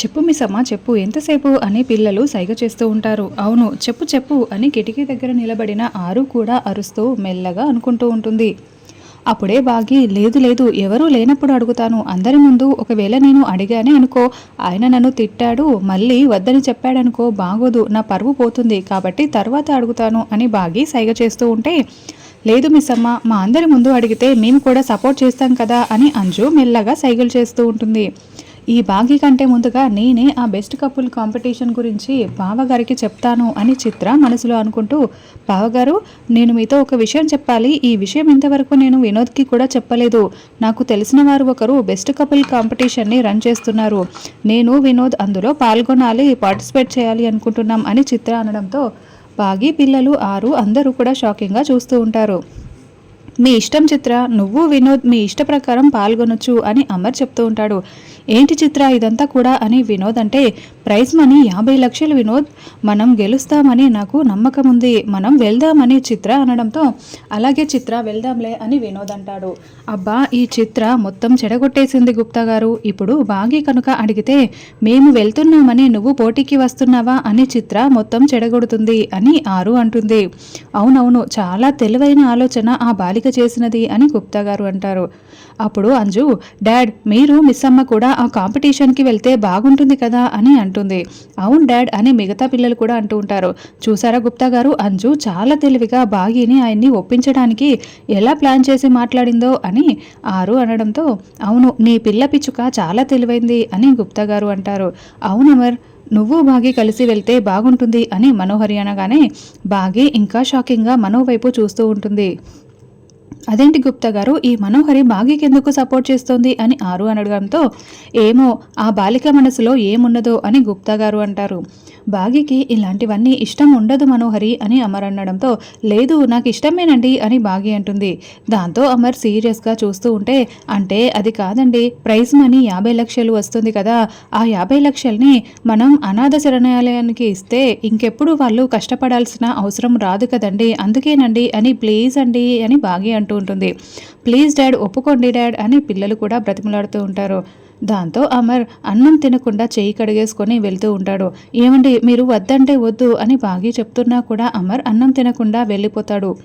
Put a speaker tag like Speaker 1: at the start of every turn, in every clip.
Speaker 1: చెప్పు మిస్సమ్మ చెప్పు. ఎంతసేపు అని పిల్లలు సైగ చేస్తూ ఉంటారు. అవును చెప్పు చెప్పు అని కిటికీ దగ్గర నిలబడిన ఆరు కూడా అరుస్తూ మెల్లగా అనుకుంటూ ఉంటుంది. అప్పుడే బాగి లేదు లేదు ఎవరూ లేనప్పుడు అడుగుతాను. అందరి ముందు ఒకవేళ నేను అడిగానే అనుకో. ఆయన నన్ను తిట్టాడు మళ్ళీ వద్దని చెప్పాడనుకో. బాగోదు నా పరువు పోతుంది కాబట్టి తర్వాత అడుగుతాను అని బాగి సైగ చేస్తూ ఉంటే లేదు మిస్సమ్మ మా అందరి ముందు అడిగితే మేము కూడా సపోర్ట్ చేస్తాం కదా అని అంజు మెల్లగా సైగలు చేస్తూ ఉంటుంది. ఈ బాగి కంటే ముందుగా నేనే ఆ బెస్ట్ కపుల్ కాంపిటీషన్ గురించి బావగారికి చెప్తాను అని చిత్ర మనసులో అనుకుంటూ బావగారు నేను మీతో ఒక విషయం చెప్పాలి. ఈ విషయం ఇంతవరకు నేను వినోద్కి కూడా చెప్పలేదు. నాకు తెలిసిన వారు ఒకరు బెస్ట్ కపుల్ కాంపిటీషన్ని రన్ చేస్తున్నారు. నేను వినోద్ అందులో పాల్గొనాలి పార్టిసిపేట్ చేయాలి అనుకుంటున్నాం అని చిత్ర అనడంతో బాగి పిల్లలు ఆరు అందరూ కూడా షాకింగ్గా చూస్తూ ఉంటారు. మీ ఇష్టం చిత్ర నువ్వు వినోద్ మీ ఇష్ట ప్రకారం పాల్గొనొచ్చు అని అమర్ చెప్తూ ఉంటాడు. ఏంటి చిత్ర ఇదంతా కూడా అని వినోద్ అంటే ప్రైజ్ మనీ యాభై లక్షలు వినోద్. మనం గెలుస్తామని నాకు నమ్మకం ఉంది. మనం వెళ్దామని చిత్ర అనడంతో అలాగే చిత్ర వెళ్దాంలే అని వినోద్ అంటాడు. అబ్బా ఈ చిత్ర మొత్తం చెడగొట్టేసింది గుప్తా గారు. ఇప్పుడు బాగి కనుక అడిగితే మేము వెళ్తున్నామని నువ్వు పోటీకి వస్తున్నావా అని చిత్ర మొత్తం చెడగొడుతుంది అని ఆరు అంటుంది. అవునవును చాలా తెలివైన ఆలోచన ఆ బాలిక చేసినది అని గుప్తా గారు అంటారు. అప్పుడు అంజు డాడ్ మీరు మిస్ అమ్మ కూడా ఆ కాంపిటీషన్కి వెళ్తే బాగుంటుంది కదా అని ఉంటుంది. అవును డాడ్ అని మిగతా పిల్లలు కూడా అంటూ ఉంటారు. చూసారా గుప్తా గారు? అంజు చాలా తెలివిగా బాగీని ఆయన్ని ఒప్పించడానికి ఎలా ప్లాన్ చేసి మాట్లాడిందో అని ఆరు అనడంతో అవును నీ పిల్ల పిచ్చుక చాలా తెలివైంది అని గుప్తా గారు అంటారు. అవును అమర్ నువ్వు బాగి కలిసి వెళ్తే బాగుంటుంది అని మనోహరి అనగానే బాగి ఇంకా షాకింగ్గా మనోవైపు చూస్తూ ఉంటుంది. అదేంటి గుప్తా గారు? ఈ మనోహరి బాగీకి ఎందుకు సపోర్ట్ చేస్తోంది? అని ఆరు అనడంతో ఏమో ఆ బాలిక మనసులో ఏమున్నదో అని గుప్తా గారు అంటారు. బాగికి ఇలాంటివన్నీ ఇష్టం ఉండదు మనోహరి అని అమర్ అనడంతో లేదు నాకు ఇష్టమేనండి అని బాగి అంటుంది. దాంతో అమర్ సీరియస్గా చూస్తూ ఉంటే అంటే అది కాదండి ప్రైజ్ మనీ యాభై లక్షలు వస్తుంది కదా ఆ యాభై లక్షల్ని మనం అనాథ శరణాలయానికి ఇస్తే ఇంకెప్పుడు వాళ్ళు కష్టపడాల్సిన అవసరం రాదు కదండి అందుకేనండి అని ప్లీజ్ అండి అని బాగి అంటూ ఉంటుంది. ప్లీజ్ డాడ్ ఒప్పుకోండి డాడ్ అని పిల్లలు కూడా బ్రతిమలాడుతూ ఉంటారు. దాంతో అమర్ అన్నం తినకుండా చేయి కడిగేసుకొని వెళ్తూ ఉంటాడు. ఏమండి మీరు వద్దంటే వద్దు అని బాగి చెప్తున్నా కూడా అమర్ అన్నం తినకుండా వెళ్ళిపోతాడు.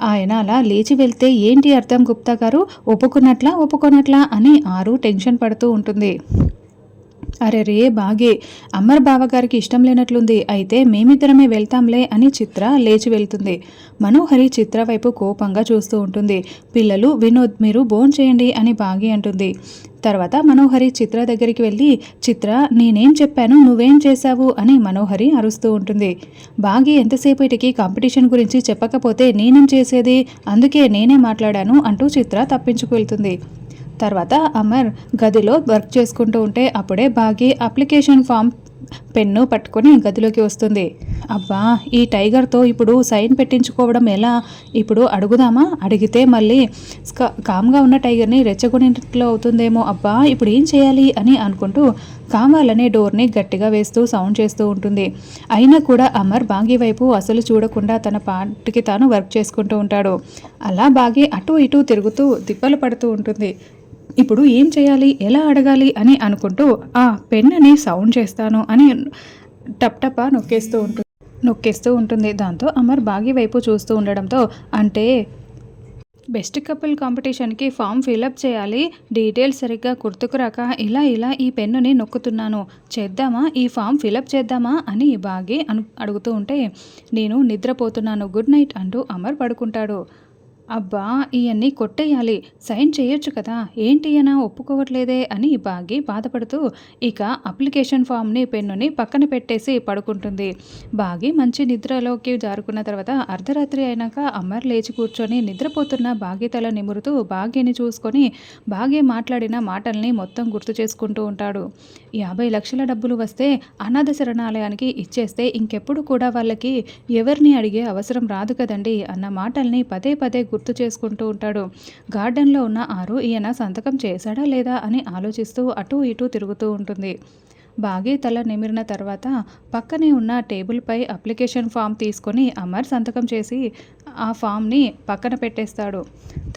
Speaker 1: ఆయన అలా లేచి వెళ్తే ఏంటి అర్థం గుప్తా గారు? ఒప్పుకున్నట్లా ఒప్పుకున్నట్లా అని ఆరు టెన్షన్ పడుతూ ఉంటుంది. అరే రే బాగే అమ్మర్ బావగారికి ఇష్టం లేనట్లుంది అయితే మేమిద్దరమే వెళ్తాంలే అని చిత్ర లేచి వెళ్తుంది. మనోహరి చిత్ర వైపు కోపంగా చూస్తూ ఉంటుంది. పిల్లలు వినోద్ మీరు బోన్ చేయండి అని బాగి అంటుంది. తర్వాత మనోహరి చిత్ర దగ్గరికి వెళ్ళి చిత్ర నేనేం చెప్పాను నువ్వేం చేశావు అని మనోహరి అరుస్తూ ఉంటుంది. బాగి ఎంతసేపటికి కాంపిటీషన్ గురించి చెప్పకపోతే నేనేం చేసేది? అందుకే నేనే మాట్లాడాను అంటూ చిత్ర తప్పించుకు వెళ్తుంది. తర్వాత అమర్ గదిలో వర్క్ చేసుకుంటూ ఉంటే అప్పుడే బాగి అప్లికేషన్ ఫామ్ పెన్ను పట్టుకొని గదిలోకి వస్తుంది. అబ్బా ఈ టైగర్తో ఇప్పుడు సైన్ పెట్టించుకోవడం ఎలా? ఇప్పుడు అడుగుదామా? అడిగితే మళ్ళీ కామ్గా ఉన్న టైగర్ని రెచ్చగొనిట్లో అవుతుందేమో అబ్బా ఇప్పుడు ఏం చేయాలి అని అనుకుంటూ కావాలనే డోర్ని గట్టిగా వేస్తూ సౌండ్ చేస్తూ ఉంటుంది. అయినా కూడా అమర్ బాగి వైపు అసలు చూడకుండా తన పాటికి తాను వర్క్ చేసుకుంటూ ఉంటాడు. అలా బాగి అటు ఇటు తిరుగుతూ దిబ్బలు పడుతూ ఉంటుంది. ఇప్పుడు ఏం చేయాలి? ఎలా అడగాలి? అని అనుకుంటూ ఆ పెన్నుని సౌండ్ చేస్తాను అని టప్ టప నొక్కేస్తూ ఉంటుంది నొక్కేస్తూ ఉంటుంది. దాంతో అమర్ బాగి వైపు చూస్తూ ఉండడంతో అంటే బెస్ట్ కపుల్ కాంపిటీషన్కి ఫామ్ ఫిలప్ చేయాలి. డీటెయిల్స్ సరిగ్గా గుర్తుకురాక ఇలా ఇలా ఈ పెన్నుని నొక్కుతున్నాను. చేద్దామా? ఈ ఫామ్ ఫిలప్ చేద్దామా? అని బాగి అను అడుగుతూ ఉంటే నేను నిద్రపోతున్నాను. గుడ్ నైట్ అంటూ అమర్ పడుకుంటాడు. అబ్బా ఇవన్నీ కొట్టేయాలి. సైన్ చేయొచ్చు కదా. ఏంటి అన ఒప్పుకోవట్లేదే అని బాగి బాధపడుతూ ఇక అప్లికేషన్ ఫామ్ని పెన్నుని పక్కన పెట్టేసి పడుకుంటుంది. బాగి మంచి నిద్రలోకి జారుకున్న తర్వాత అర్ధరాత్రి అయినాక అమర్ లేచి కూర్చొని నిద్రపోతున్న బాగి తల నిమురుతూ బాగిని చూసుకొని బాగి మాట్లాడిన మాటల్ని మొత్తం గుర్తు చేసుకుంటూ ఉంటాడు. యాభై లక్షల డబ్బులు వస్తే అనాథ శరణాలయానికి ఇచ్చేస్తే ఇంకెప్పుడు కూడా వాళ్ళకి ఎవరిని అడిగే అవసరం రాదు కదండి అన్న మాటల్ని పదే పదే గుర్తు చేసుకుంటూ ఉంటాడు. గార్డెన్లో ఉన్న ఆరు ఈయన సంతకం చేశాడా లేదా అని ఆలోచిస్తూ అటూ ఇటూ తిరుగుతూ ఉంటుంది. బాగి తల నిమిరిన తర్వాత పక్కనే ఉన్న టేబుల్పై అప్లికేషన్ ఫామ్ తీసుకొని అమర్ సంతకం చేసి ఆ ఫామ్ని పక్కన పెట్టేస్తాడు.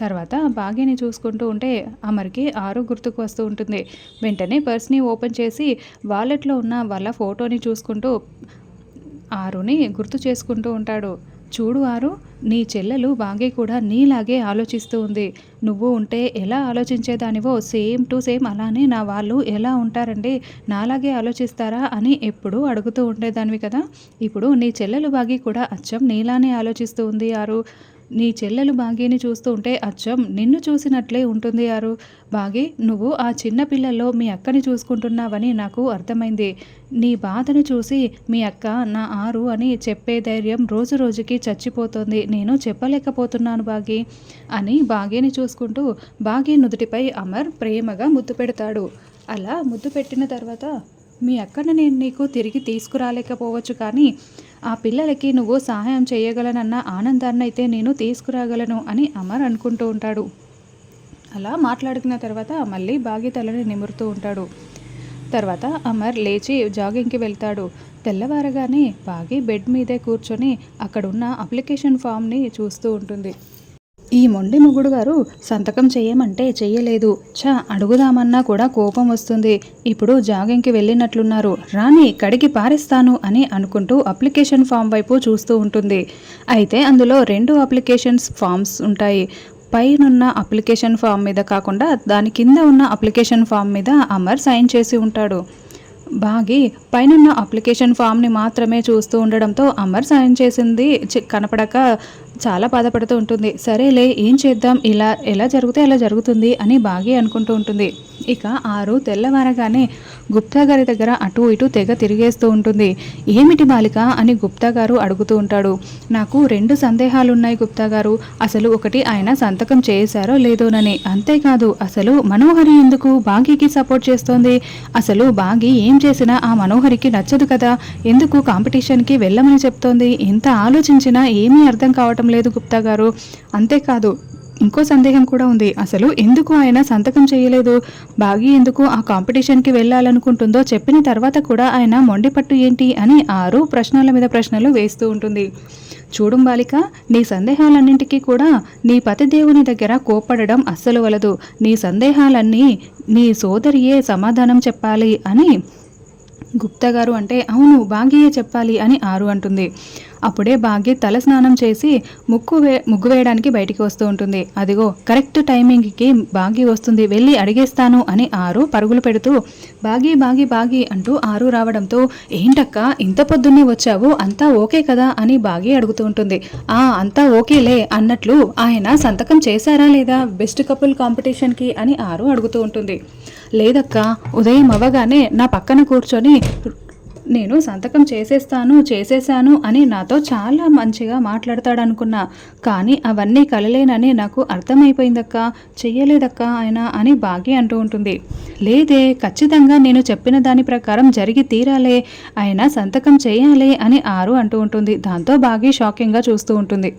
Speaker 1: తర్వాత బాగీని చూసుకుంటూ ఉంటే అమర్కి ఆరు గుర్తుకు వస్తూ ఉంటుంది. వెంటనే పర్స్ని ఓపెన్ చేసి వాలెట్లో ఉన్న వాళ్ళ ఫోటోని చూసుకుంటూ ఆరుని గుర్తు చేసుకుంటూ ఉంటాడు. చూడు ఆరు నీ చెల్లెలు బాగే కూడా నీలాగే ఆలోచిస్తూ ఉంది. నువ్వు ఉంటే ఎలా ఆలోచించేదానివో సేమ్ టు సేమ్ అలానే నా వాళ్ళు ఎలా ఉంటారండి? నాలాగే ఆలోచిస్తారా అని ఎప్పుడూ అడుగుతూ ఉండేదానివి కదా. ఇప్పుడు నీ చెల్లెలు బాగి కూడా అచ్చం నీలానే ఆలోచిస్తూ ఉంది ఆరు. నీ చెల్లెలు బాగీని చూస్తూ ఉంటే అచ్చం నిన్ను చూసినట్లే ఉంటుంది యారు. బాగి నువ్వు ఆ చిన్న పిల్లల్లో మీ అక్కని చూసుకుంటున్నావని నాకు అర్థమైంది. నీ బాధను చూసి మీ అక్క నా ఆరు అని చెప్పే ధైర్యం రోజు రోజుకి చచ్చిపోతుంది. నేను చెప్పలేకపోతున్నాను బాగి అని బాగీని చూసుకుంటూ బాగీ నుదుటిపై అమర్ ప్రేమగా ముద్దు పెడతాడు. అలా ముద్దు పెట్టిన తర్వాత మీ అక్కను నేను నీకు తిరిగి తీసుకురాలేకపోవచ్చు కానీ ఆ పిల్లలకి నువ్వు సహాయం చేయగలనన్న ఆనందాన్ని అయితే నేను తీసుకురాగలను అని అమర్ అనుకుంటూ ఉంటాడు. అలా మాట్లాడుకున్న తర్వాత మళ్ళీ బాగి తలని నిమురుతూ ఉంటాడు. తర్వాత అమర్ లేచి జాగింగ్కి వెళ్తాడు. తెల్లవారగానే బాగి బెడ్ మీదే కూర్చొని అక్కడున్న అప్లికేషన్ ఫామ్ని చూస్తూ ఉంటుంది. ఈ మొండి మొగుడు గారు సంతకం చేయమంటే చెయ్యలేదు. చ అడుగుదామన్నా కూడా కోపం వస్తుంది. ఇప్పుడు జాగింగ్కి వెళ్ళినట్లున్నారు. రాని కడిగి పారేస్తాను అని అనుకుంటూ అప్లికేషన్ ఫామ్ వైపు చూస్తూ ఉంటుంది. అయితే అందులో రెండు అప్లికేషన్స్ ఫామ్స్ ఉంటాయి. పైనున్న అప్లికేషన్ ఫామ్ మీద కాకుండా దాని కింద ఉన్న అప్లికేషన్ ఫామ్ మీద అమర్ సైన్ చేసి ఉంటాడు. బాగి పైనున్న అప్లికేషన్ ఫామ్ని మాత్రమే చూస్తూ ఉండడంతో అమర్ సైన్ చేసింది కనపడక చాలా బాధపడుతూ ఉంటుంది. సరేలే ఏం చేద్దాం? ఇలా ఎలా జరిగితే అలా జరుగుతుంది అని బాగి అనుకుంటూ ఉంటుంది. ఇక ఆరు తెల్లవారగానే గుప్తా గారి దగ్గర అటు ఇటు తెగ తిరిగేస్తూ ఉంటుంది. ఏమిటి బాలిక అని గుప్తా గారు అడుగుతూ ఉంటాడు. నాకు రెండు సందేహాలు ఉన్నాయి గుప్తా గారు. అసలు ఒకటి ఆయన సంతకం చేశారో లేదోనని. అంతేకాదు అసలు మనోహరి ఎందుకు బాగీకి సపోర్ట్ చేస్తోంది? అసలు బాగి ఏం చేసినా ఆ మనోహరికి నచ్చదు కదా. ఎందుకు కాంపిటీషన్కి వెళ్ళమని చెప్తోంది? ఎంత ఆలోచించినా ఏమీ అర్థం కావటం లేదు గుప్తా గారు. అంతేకాదు ఇంకో సందేహం కూడా ఉంది. అసలు ఎందుకు ఆయన సంతకం చేయలేదు? బాగి ఎందుకు ఆ కాంపిటీషన్కి వెళ్ళాలనుకుంటుందో చెప్పిన తర్వాత కూడా ఆయన మొండిపట్టు ఏంటి అని ఆరు ప్రశ్నల మీద ప్రశ్నలు వేస్తూ ఉంటుంది. చూడు బాలిక నీ సందేహాలన్నింటికీ కూడా నీ పతిదేవుని దగ్గర కోప్పడడం అస్సలు వలదు. నీ సందేహాలన్నీ నీ సోదరియే సమాధానం చెప్పాలి అని గుప్తా గారు అంటే అవును భాగ్యయే చెప్పాలి అని ఆరు అంటుంది. అప్పుడే భాగ్య తల స్నానం చేసి ముక్కు వే ముగ్గు వేయడానికి బయటికి వస్తూ ఉంటుంది. అదిగో కరెక్ట్ టైమింగ్కి బాగి వస్తుంది వెళ్ళి అడిగేస్తాను అని ఆరు పరుగులు పెడుతూ బాగి బాగి బాగి అంటూ ఆరు రావడంతో ఏంటక్క ఇంత పొద్దున్నే వచ్చావు అంతా ఓకే కదా అని బాగి అడుగుతూ ఉంటుంది. ఆ అంతా ఓకేలే అన్నట్లు ఆయన సంతకం చేశారా లేదా బెస్ట్ కపుల్ కాంపిటీషన్కి అని ఆరు అడుగుతూ ఉంటుంది. లేదక్క ఉదయం అవ్వగానే నా పక్కన కూర్చొని నేను సంతకం చేసేస్తాను చేసేసాను అని నాతో చాలా మంచిగా మాట్లాడతాడనుకున్నా. కానీ అవన్నీ కలలేనని నాకు అర్థమైపోయిందక్క. చెయ్యలేదక్క ఆయన అని బాగి అంటూ ఉంటుంది. లేదే ఖచ్చితంగా నేను చెప్పిన దాని ప్రకారం జరిగి తీరాలే ఆయన సంతకం చేయాలి అని ఆరు అంటూ ఉంటుంది. దాంతో బాగి షాకింగ్గా చూస్తూ ఉంటుంది.